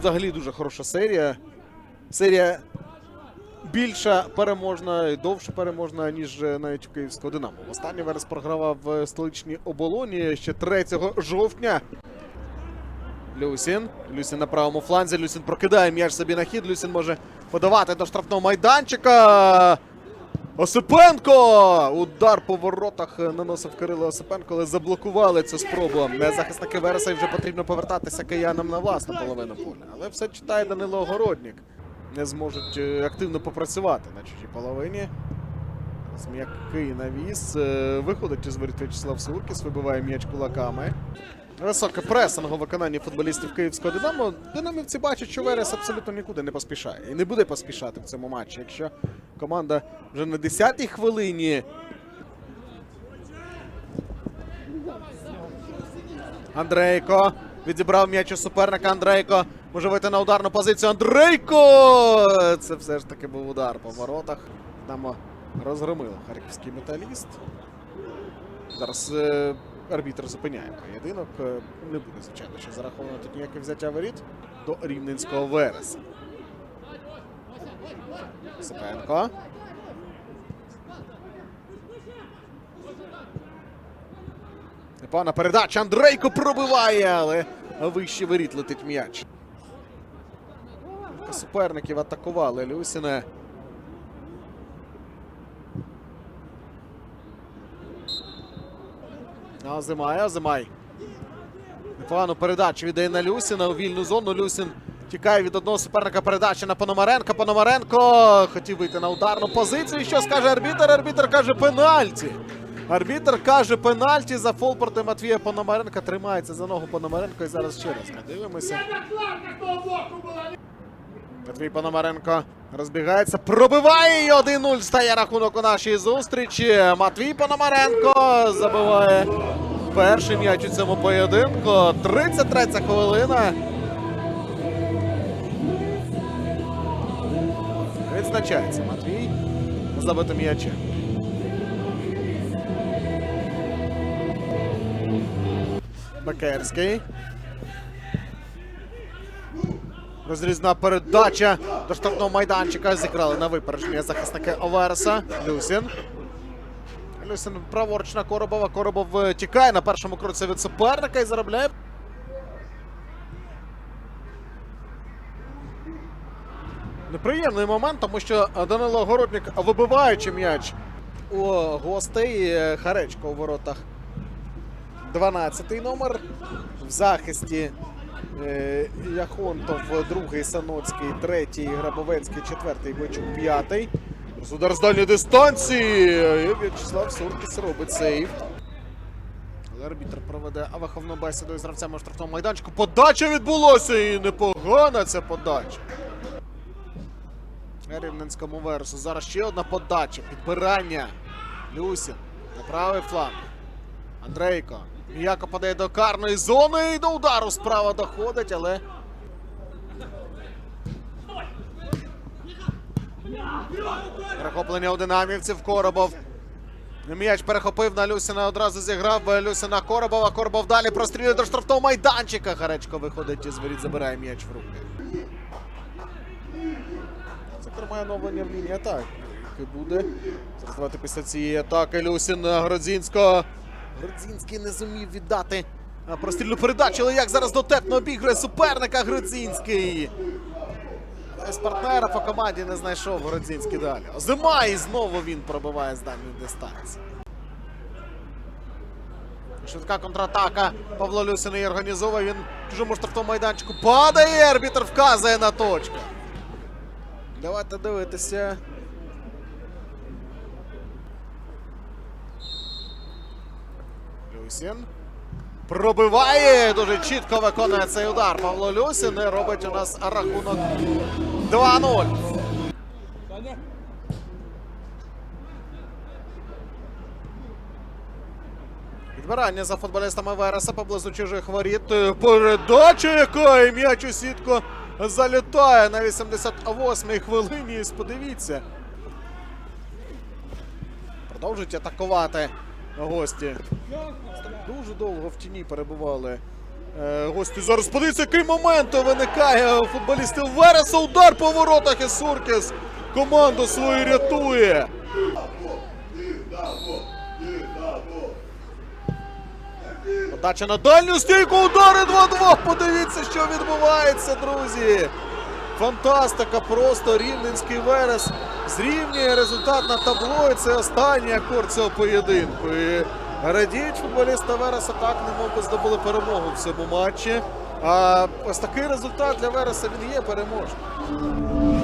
взагалі дуже хороша серія. Серія більша переможна і довше переможна, ніж е, навіть у київського Динамо. Останній Верес програвав в столичній оболоні ще 3 жовтня. Люсін. Люсін на правому фланзі. Люсін прокидає м'яч собі на хід. Люсін може подавати до штрафного майданчика. Осипенко! Удар по воротах е, наносив Кирило Осипенко, але заблокували цю спробу. Захисники Вереса і вже потрібно повертатися киянам на власну половину поля. Але все читає Данило Огородник. Не зможуть е, активно попрацювати на чужій половині. Зараз М'який навіс. Е, Виходить із воріт В'ячеслав Суркіс, вибиває м'яч кулаками. Високе пресинг у виконанні футболістів Київського Динамо. Динамівці бачать, що Верес абсолютно нікуди не поспішає. І не буде поспішати в цьому матчі. Якщо команда вже на 10-й хвилині. Андрейко відібрав м'яч у суперника. Андрейко може вийти на ударну позицію. Андрейко! Це все ж таки був удар по воротах. Динамо розгромило харківський металіст. Зараз е, арбітр зупиняє поєдинок. Е, Не буде, звичайно, що зараховано тут ніяке взяття воріт до рівненського Вереса. Сипенко. Непогана передача. Андрейко пробиває, але вище воріт летить м'яч. Суперників атакували Люсіне. Азимай, Азимай. Непогану передачу віддає на Люсіна у вільну зону. Люсін тікає від одного суперника передача на Пономаренка. Пономаренко хотів вийти на ударну позицію. Що скаже арбітер? Арбітер каже пенальті. Арбітер каже пенальті за фол проти Матвія Пономаренка. Тримається за ногу Пономаренко. І зараз ще раз ми дивимося. Матвій Пономаренко розбігається, пробиває і 1-0 стає рахунок у нашій зустрічі. Матвій Пономаренко забиває перший м'яч у цьому поєдинку. 33 хвилина. Відзначається Матвій забитим м'ячем. Розрізна передача до штрафного майданчика. Зіграли на випередження захисники Оверса. Люсін. Люсін праворуч на Коробова. Коробов е, тікає на першому кроці від суперника і заробляє. Неприємний момент, тому що Данило Городник, вибиваючи м'яч у гостей е, Харечко у воротах. 12-й номер в захисті Е, Яхонтов, другий Саноцький, третій Грабовецький, четвертий Бойчук, п'ятий. Зараз Удар з дальньої дистанції. І В'ячеслав Суркіс робить сейв. Арбітр проведе виховну бесіду із гравцями у штрафному майданчику. Подача відбулося і непогана ця подача. Рівненському версу. Зараз ще одна подача. Підбирання. Люсін. На правий фланг. Андрейко. М'яко подає до карної зони і до удару справа доходить, але. Перехоплення у динамівців. Коробов. М'яч перехопив на Люсіна, одразу зіграв Люсіна Коробова. Коробов далі прострілює до штрафного майданчика. Гаречко виходить із воріт, забирає м'яч в руки. Кермає оновлення в лінії атаки. Буде. Зараз після цієї атаки Люсін Гродзінського. Гродзінський не зумів віддати а, прострільну передачу, але як зараз дотепно обігрує суперника Гродзінський. З партнера по команді не знайшов Гродзінський далі. Зима і знову він пробиває з дальньої дистанції. Швидка контратака. Павло Люсин її організовує. Він чужому штрафному майданчику падає. Арбітр вказує на точку. Давайте дивитися. Люсін. Пробиває. Дуже чітко виконує цей удар. Павло Люсін і робить у нас рахунок 2-0. Відбирання за футболістами Вереса поблизу чужих воріт. Передача яка м'яч у сітку залітає на 88-й хвилині. Подивіться. Продовжують атакувати гості. Дуже довго в тіні перебували Е, Гості зараз подивіться, який момент виникає у футболістів Вереса. Удар по воротах і Суркіс команду свою рятує. Подача на дальню стійку, удари 2-2. Подивіться, що відбувається, друзі. Фантастика, просто рівненський верес зрівнює результат на табло. І це останній акорд цього поєдинку. І радіють футболісти Вереса так, немов здобули перемогу в цьому матчі. А ось такий результат для Вереса він є переможним.